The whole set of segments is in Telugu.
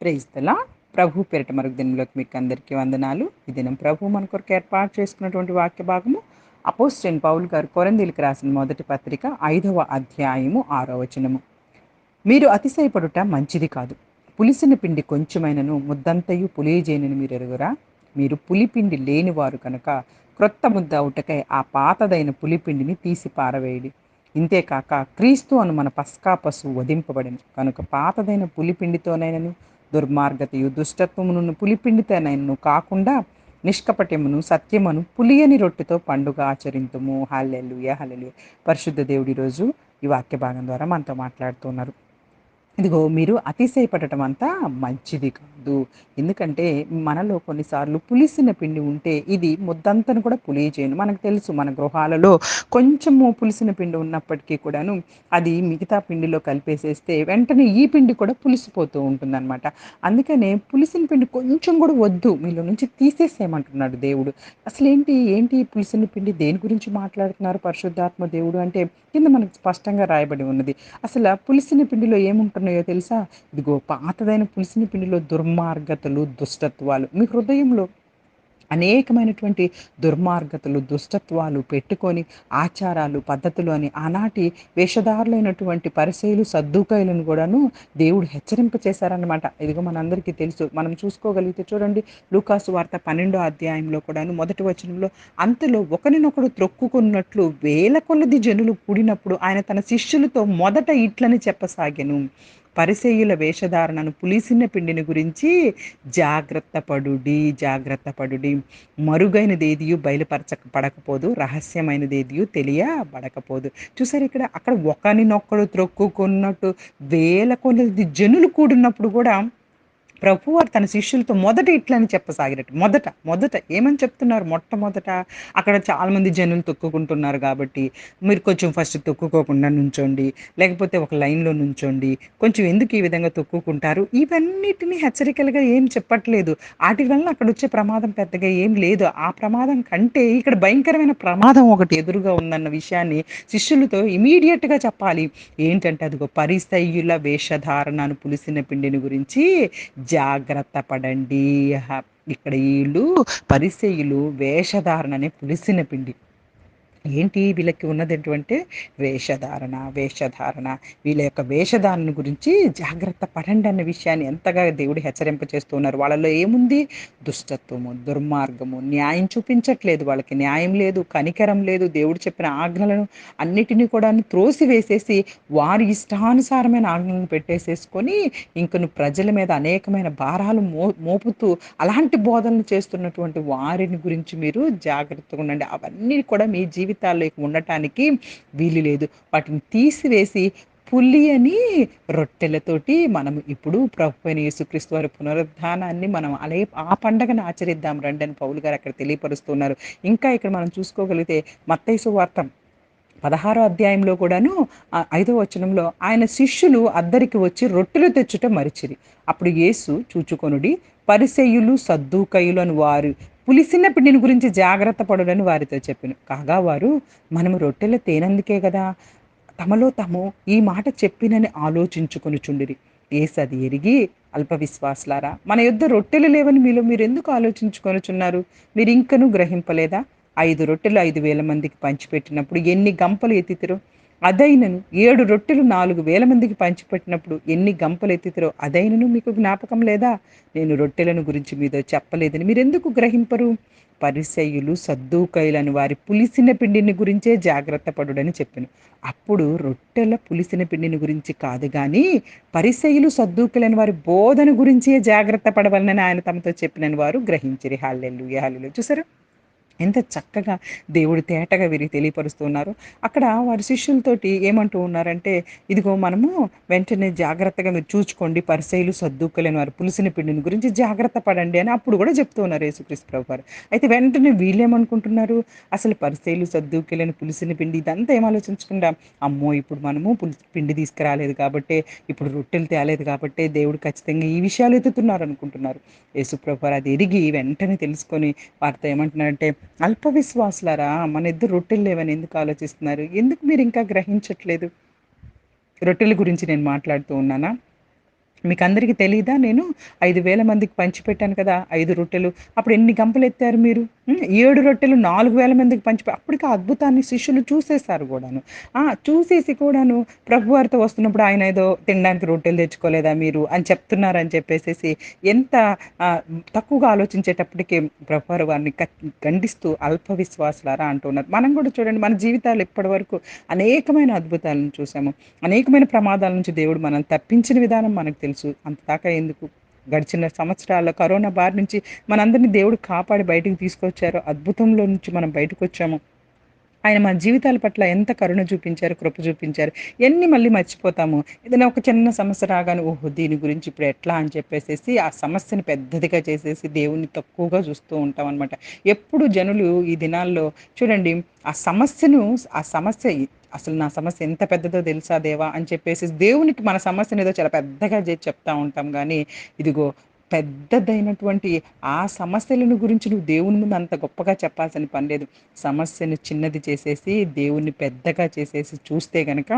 ప్రేస్తలా ప్రభు పేరిట మరొక దినంలోకి మీకు అందరికీ వందనాలు. ఈ దినం ప్రభు మన కొరకు ఏర్పాటు చేసుకున్నటువంటి వాక్య భాగము. అపోస్టెన్ పౌల్ గారు కొరందీలకు రాసిన మొదటి పత్రిక ఐదవ అధ్యాయము ఆరో వచనము. మీరు అతిశయపడుట మంచిది కాదు. పులిసిన పిండి కొంచెమైనను ముద్దంతయు పులియజేయనని మీరు ఎరుగురా? మీరు పులిపిండి లేనివారు కనుక క్రొత్త ముద్ద అవుటకై ఆ పాతదైన పులిపిండిని తీసి పారవేయడి. ఇంతేకాక క్రీస్తు అను మన పస్కా పశువు వధింపబడింది కనుక పాతదైన పులిపిండితోనైనను దుర్మార్గతయు దుష్టత్వమును పులిపిండితోనైనను కాకుండా నిష్కపట్యమును సత్యమును పులియని రొట్టెతో పండుగ ఆచరింతుము. హల్లెలూయ హల్లెలుయ. పరిశుద్ధ దేవుడి రోజు ఈ వాక్య భాగం ద్వారా మనతో మాట్లాడుతున్నారు ఇదిగో మీరు అతిశయపడటం అంతా మంచిది కాదు. ఎందుకంటే మనలో కొన్నిసార్లు పులిసిన పిండి ఉంటే ఇది ముద్దంతను కూడా పులియజేయను. మనకు తెలుసు మన గృహాలలో కొంచెము పులిసిన పిండి ఉన్నప్పటికీ కూడాను అది మిగతా పిండిలో కలిపేసేస్తే వెంటనే ఈ పిండి కూడా పులిసిపోతూ ఉంటుందన్నమాట. అందుకనే పులిసిన పిండి కొంచెం కూడా వద్దు. మీలో నుంచి తీసేసేయమంటున్నాడు దేవుడు. అసలు ఏంటి ఏంటి పులిసిన పిండి? దేని గురించి మాట్లాడుతున్నారు పరిశుద్ధాత్మ దేవుడు అంటే కింద మనకు స్పష్టంగా రాయబడి ఉన్నది. అసలు పులిసిన పిండిలో ఏముంటున్నాయో తెలుసా? ఇదిగో పాతదైన పులిసిన పిండిలో దుర్మ దుర్మార్గతలు దుష్టత్వాలు. మీ హృదయంలో అనేకమైనటువంటి దుర్మార్గతలు దుష్టత్వాలు పెట్టుకొని ఆచారాలు పద్ధతులు అని ఆనాటి వేషధారులైనటువంటి పరిశైలు సర్దుకాయలను కూడాను దేవుడు హెచ్చరింప చేశారనమాట ఇదిగో మనందరికీ తెలుసు. మనం చూసుకోగలిగితే చూడండి లూకాసు వార్త పన్నెండో అధ్యాయంలో కూడాను మొదటి వచనంలో అంతలో ఒకరినొకడు త్రొక్కుకున్నట్లు వేల కొలది జనులు కూడినప్పుడు ఆయన తన శిష్యులతో మొదట ఇట్లని చెప్పసాగాను. పరిసేయుల వేషధారణను పులిసిన పిండిని గురించి జాగ్రత్త పడుడి జాగ్రత్త పడుడి. మరుగైన ఏదియు బయలుపరచక పడకపోదు రహస్యమైనది ఏదియు తెలియబడకపోదు. చూసారు ఇక్కడ అక్కడ ఒకరినొక్కడు త్రొక్కుకున్నట్టు వేల కొలది జనులు కూడినప్పుడు కూడా ప్రభువారు తన శిష్యులతో మొదట ఇట్లని చెప్పసాగినట్టు మొదట మొదట ఏమని చెప్తున్నారు? మొట్టమొదట అక్కడ చాలామంది జనులు తొక్కుకుంటున్నారు కాబట్టి మీరు కొంచెం ఫస్ట్ తొక్కుకోకుండా నుంచోండి లేకపోతే ఒక లైన్లో నుంచోండి కొంచెం ఎందుకు ఈ విధంగా తొక్కుకుంటారు? ఇవన్నిటిని హెచ్చరికలుగా ఏం చెప్పట్లేదు. వాటి వల్ల అక్కడ వచ్చే ప్రమాదం పెద్దగా ఏం లేదు. ఆ ప్రమాదం కంటే ఇక్కడ భయంకరమైన ప్రమాదం ఒకటి ఎదురుగా ఉందన్న విషయాన్ని శిష్యులతో ఇమీడియట్గా చెప్పాలి. ఏంటంటే అదిగో పరిస్థయుల వేషధారణను పులిసిన పిండిని గురించి జాగ్రత్త పడండి. ఇక్కడ వీళ్ళు వేషధారణ వేషధారణనే పులిసిన పిండి. ఏంటి వీళ్ళకి ఉన్నది ఏంటంటే వేషధారణ వేషధారణ. వీళ్ళ యొక్క వేషధారణ గురించి జాగ్రత్త పడండి అన్న విషయాన్ని ఎంతగా దేవుడు హెచ్చరింప చేస్తున్నారు. వాళ్ళలో ఏముంది? దుష్టత్వము దుర్మార్గము. న్యాయం చూపించట్లేదు వాళ్ళకి. న్యాయం లేదు కనికరం లేదు. దేవుడు చెప్పిన ఆజ్ఞలను అన్నిటినీ కూడా త్రోసి వేసేసి వారి ఇష్టానుసారమైన ఆజ్ఞలను పెట్టేసేసుకొని ఇంకను ప్రజల మీద అనేకమైన భారాలు మో మోపుతూ అలాంటి బోధనలు చేస్తున్నటువంటి వారిని గురించి మీరు జాగ్రత్తగా ఉండండి. అవన్నీ కూడా మీ జీవితం జీవితాల్లో ఉండటానికి వీలు లేదు. వాటిని తీసివేసి పులి అని రొట్టెలతోటి మనం ఇప్పుడు ప్రభు అయిన యేసుక్రీస్తు వారి పునరుద్ధానాన్ని మనం అలే ఆ పండగను ఆచరిద్దాం రండి అని పౌలు గారు అక్కడ తెలియపరుస్తున్నారు. ఇంకా ఇక్కడ మనం చూసుకోగలిగితే మత్తైసు వార్త పదహారో అధ్యాయంలో కూడాను ఐదో వచనంలో ఆయన శిష్యులు అద్దరికి వచ్చి రొట్టెలు తెచ్చుట మరిచిరి. అప్పుడు యేసు చూచుకొనుడి పరిసెయులు సద్దుకయులు అని వారు పులిసిన పిండిని గురించి జాగ్రత్త పడుడని వారితో చెప్పాను. కాగా వారు మనము రొట్టెలు తేనందుకే కదా తమలో తాము ఈ మాట చెప్పినని ఆలోచించుకొని చుండిరి. ఏసది ఎరిగి అల్పవిశ్వాసులారా మన యుద్ధ రొట్టెలు లేవని మీలో మీరు ఎందుకు ఆలోచించుకొనుచున్నారు మీరు ఇంకనూ గ్రహింపలేదా? ఐదు రొట్టెలు ఐదు వేల మందికి పంచిపెట్టినప్పుడు ఎన్ని గంపలు ఎత్తితిరో? అదైనను ఏడు రొట్టెలు నాలుగు వేల మందికి పంచిపెట్టినప్పుడు ఎన్ని గంపలు ఎత్తితిరో అదైనను మీకు జ్ఞాపకం లేదా? నేను రొట్టెలను గురించి మీతో చెప్పలేదని మీరు ఎందుకు గ్రహింపరు? పరిసయ్యులు సద్దుకైలను వారి పులిసిన పిండిని గురించే జాగ్రత్త పడుడని చెప్పాను. అప్పుడు రొట్టెల పులిసిన పిండిని గురించి కాదు కానీ పరిసయ్యులు సద్దుకైలని వారి బోధన గురించే జాగ్రత్త పడవలనని ఆయన తమతో చెప్పినని వారు గ్రహించిరి. హాల్లెల్లు హాల్లెలు చూసారు? ఎంత చక్కగా దేవుడు తేటగా వీరికి తెలియపరుస్తున్నారు. అక్కడ వారి శిష్యులతోటి ఏమంటూ ఉన్నారంటే ఇదిగో మనము వెంటనే జాగ్రత్తగా మీరు చూసుకోండి పరిసైలు సర్దుకోలేని వారు పులిసిన పిండిని గురించి జాగ్రత్త పడండి అని అప్పుడు కూడా చెప్తూ ఉన్నారు యేసుక్రీస్తు ప్రభు గారు అయితే వెంటనే వీళ్ళేమనుకుంటున్నారు? అసలు పరిసైలు సర్దుకోలేని పులిసిన పిండి ఇదంతా ఏం ఆలోచించకుండా అమ్మో ఇప్పుడు మనము పిండి తీసుకురాలేదు కాబట్టి ఇప్పుడు రొట్టెలు తేలేదు కాబట్టి దేవుడు ఖచ్చితంగా ఈ విషయాలు ఎత్తుతున్నారు అనుకుంటున్నారు. యేసుప్రభు అది ఎరిగి వెంటనే తెలుసుకొని వారితో ఏమంటున్నారంటే అల్ప విశ్వాసులారా మన ఇద్దరు రొట్టెలు లేవని ఎందుకు ఆలోచిస్తున్నారు? ఎందుకు మీరు ఇంకా గ్రహించట్లేదు? రొట్టెల గురించి నేను మాట్లాడుతూ ఉన్నానా? మీకు అందరికీ తెలియదా నేను ఐదు వేల మందికి పంచిపెట్టాను కదా ఐదు రొట్టెలు. అప్పుడు ఎన్ని గంపలు ఎత్తారు మీరు? ఏడు రొట్టెలు నాలుగు వేల మందికి పంచిపె అప్పటికి అద్భుతాన్ని శిష్యులు చూసేశారు కూడాను. ఆ, చూసేసి కూడాను ప్రభు వారితో వస్తున్నప్పుడు ఆయన ఏదో తినడానికి రొట్టెలు తెచ్చుకోలేదా మీరు అని చెప్తున్నారని చెప్పేసేసి ఎంత తక్కువగా ఆలోచించేటప్పటికి ప్రభు వారు వారిని కట్- ఖండిస్తూ అల్ప విశ్వాసులారా అంటున్నారు మనం కూడా చూడండి మన జీవితాలు ఇప్పటి వరకు అనేకమైన అద్భుతాలను చూసాము. అనేకమైన ప్రమాదాల నుంచి దేవుడు మనల్ని తప్పించిన విధానం మనకు తెలుసు. అంతదాకా ఎందుకు? గడిచిన సంవత్సరాల్లో కరోనా బారి నుంచి మనందరినీ దేవుడు కాపాడి బయటకు తీసుకొచ్చారు. అద్భుతంలో నుంచి మనం బయటకు వచ్చాము ఆయన మన జీవితాల పట్ల ఎంత కరుణ చూపించారు కృప చూపించారు. ఎన్ని మళ్ళీ మర్చిపోతాము? ఏదైనా ఒక చిన్న సమస్య రాగానే ఓహో దీని గురించి ఇప్పుడు ఎట్లా? అని చెప్పేసేసి ఆ సమస్యను పెద్దదిగా చేసేసి దేవుణ్ణి తక్కువగా చూస్తూ ఉంటాం అనమాట ఎప్పుడు జనులు ఈ దినాల్లో చూడండి ఆ సమస్యను ఆ సమస్య అసలు నా సమస్య ఎంత పెద్దదో తెలుసా దేవా అని చెప్పేసి దేవునికి మన సమస్యను ఏదో చాలా పెద్దగా చేసి చెప్తా ఉంటాం. కానీ ఇదిగో పెద్దదైనటువంటి ఆ సమస్యలను గురించి నువ్వు దేవుని ముందు అంత గొప్పగా చెప్పాల్సిన పని లేదు. సమస్యను చిన్నది చేసేసి దేవుణ్ణి పెద్దగా చేసేసి చూస్తే గనక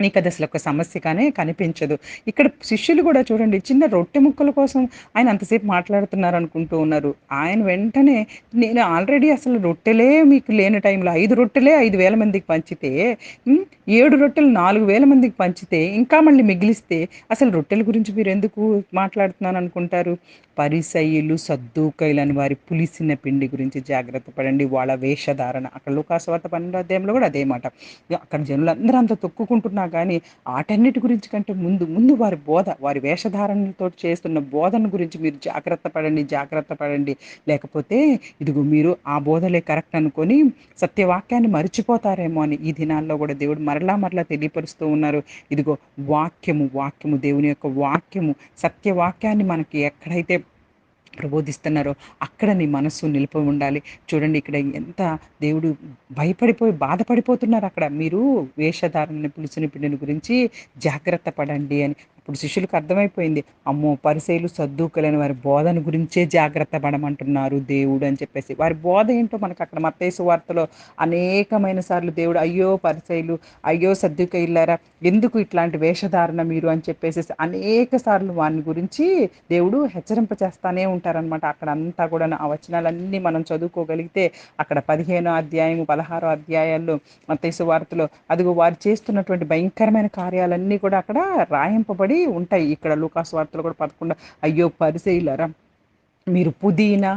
నీకు అది అసలు ఒక సమస్యగానే కనిపించదు. ఇక్కడ శిష్యులు కూడా చూడండి చిన్న రొట్టె ముక్కల కోసం ఆయన అంతసేపు మాట్లాడుతున్నారు అనుకుంటూ ఉన్నారు. ఆయన వెంటనే నేను ఆల్రెడీ అసలు రొట్టెలే మీకు లేని టైంలో ఐదు రొట్టెలే ఐదు వేల మందికి పంచితే ఏడు రొట్టెలు నాలుగు వేల మందికి పంచితే ఇంకా మళ్ళీ మిగిలిస్తే అసలు రొట్టెల గురించి మీరు ఎందుకు మాట్లాడుతున్నాను అనుకుంటారు? పరిసయ్యులు సద్దుకైలు అని వారి పులిసిన పిండి గురించి జాగ్రత్త పడండి. వాళ్ళ వేషధారణ. అక్కడ లోకాసువార్త పన్నెండో అధ్యాయంలో కూడా అదే మాట. అక్కడ జనులందరూ అంత తొక్కుకుంటున్నా కానీ ఆటన్నిటి గురించి కంటే ముందు ముందు వారి బోధ వారి వేషధారణలతో చేస్తున్న బోధన గురించి మీరు జాగ్రత్త పడండి జాగ్రత్త పడండి. లేకపోతే ఇదిగో మీరు ఆ బోధలే కరెక్ట్ అనుకొని సత్యవాక్యాన్ని మర్చిపోతారేమో అని ఈ దినాల్లో కూడా దేవుడు మరలా మరలా తెలియపరుస్తూ ఉన్నారు. ఇదిగో వాక్యము వాక్యము దేవుని యొక్క వాక్యము సత్యవాక్యాన్ని మనకి ఎక్కడైతే ప్రబోధిస్తున్నారో అక్కడ నీ మనస్సు నిలిపి ఉండాలి. చూడండి ఇక్కడ ఎంత దేవుడు భయపడిపోయి బాధపడిపోతున్నారు అక్కడ. మీరు వేషధారణ పులుసుని పిండిని గురించి జాగ్రత్త పడండి అని అప్పుడు శిష్యులకు అర్థమైపోయింది. అమ్మో పరిశైలు సర్దుకలేని వారి బోధన గురించే జాగ్రత్త పడమంటున్నారు దేవుడు అని చెప్పేసి. వారి బోధ ఏంటో మనకు అక్కడ మత్తేసు వార్తలో అనేకమైన సార్లు దేవుడు అయ్యో పరిశైలు అయ్యో సర్దుక ఇల్లారా ఎందుకు ఇట్లాంటి వేషధారణ మీరు అని చెప్పేసి అనేక సార్లు వారిని గురించి దేవుడు హెచ్చరింప చేస్తానే ఉంటారనమాట అక్కడ అంతా కూడా ఆ వచనాలన్నీ మనం చదువుకోగలిగితే అక్కడ పదిహేనో అధ్యాయము పదహారో అధ్యాయాల్లో మత్తేసు వార్తలో అదిగో వారు చేస్తున్నటువంటి భయంకరమైన కార్యాలన్నీ కూడా అక్కడ రాయింపబడి ఉంటాయి. ఇక్కడ లూకాస్ వార్తలు కూడా పదకొండు అయ్యో పరిశీలరా మీరు పుదీనా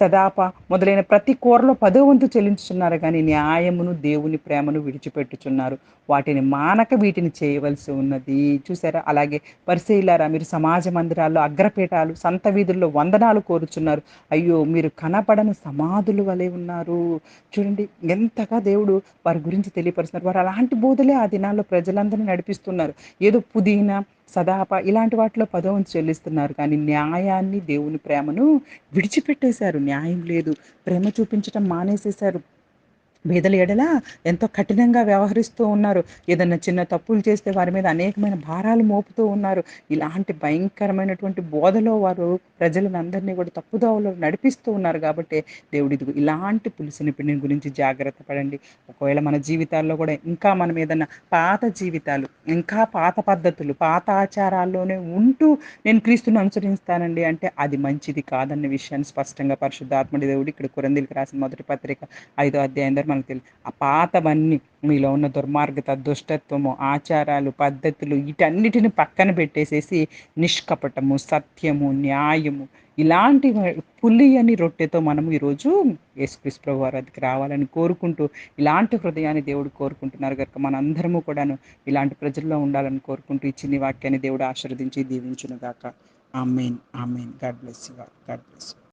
సదాప మొదలైన ప్రతి కూరలో పదో వంతు చెల్లించుచున్నారు కానీ న్యాయమును దేవుని ప్రేమను విడిచిపెట్టుచున్నారు. వాటిని మానక వీటిని చేయవలసి ఉన్నది. చూసారా అలాగే పరిశీలారా మీరు సమాజ మందిరాల్లో అగ్రపీఠాలు సంత వీధుల్లో వందనాలు కోరుచున్నారు. అయ్యో మీరు కనపడని సమాధులు వలె ఉన్నారు. చూడండి ఎంతగా దేవుడు వారి గురించి తెలియపరుస్తున్నారు. వారు అలాంటి బోధలే ఆ దినాల్లో ప్రజలందరినీ నడిపిస్తున్నారు. ఏదో పుదీనా సదాప ఇలాంటి వాటిలో పదవంతు చెల్లిస్తున్నారు. కానీ న్యాయాన్ని దేవుని ప్రేమను విడిచిపెట్టి పెట్టేశారు. న్యాయం లేదు. ప్రేమ చూపించటం మానేసేశారు. బీదల ఎడల ఎంతో కఠినంగా వ్యవహరిస్తూ ఉన్నారు. ఏదైనా చిన్న తప్పులు చేస్తే వారి మీద అనేకమైన భారాలు మోపుతూ ఉన్నారు. ఇలాంటి భయంకరమైనటువంటి బోధలో వారు ప్రజలను అందరినీ కూడా తప్పుదోవలో నడిపిస్తూ ఉన్నారు కాబట్టి దేవుడి ఇలాంటి పులిసిన పిండిని గురించి జాగ్రత్త పడండి. ఒకవేళ మన జీవితాల్లో కూడా ఇంకా మనం ఏదైనా పాత జీవితాలు ఇంకా పాత పద్ధతులు పాత ఆచారాల్లోనే ఉంటూ నేను క్రీస్తుని అనుసరిస్తానండి అంటే అది మంచిది కాదన్న విషయాన్ని స్పష్టంగా పరిశుద్ధాత్మడి దేవుడు ఇక్కడ కురందీలకు రాసిన మొదటి పత్రిక ఐదో అధ్యాయం ద్వారా మనకు తెలుసు ఆ పాతవన్నీ మీలో ఉన్న దుర్మార్గత దుష్టత్వము ఆచారాలు పద్ధతులు వీటన్నిటిని పక్కన పెట్టేసేసి నిష్కపటము సత్యము న్యాయము ఇలాంటి పులి అని రొట్టెతో మనము ఈరోజు యేసుక్రీస్ ప్రభు వారి వద్దకు రావాలని కోరుకుంటూ ఇలాంటి హృదయాన్ని దేవుడు కోరుకుంటున్నారు కనుక మనందరము కూడాను ఇలాంటి ప్రజల్లో ఉండాలని కోరుకుంటూ ఈ వాక్యాన్ని దేవుడు ఆశీర్వదించి దీవించునుగాక amen. Amen. God bless you God bless you.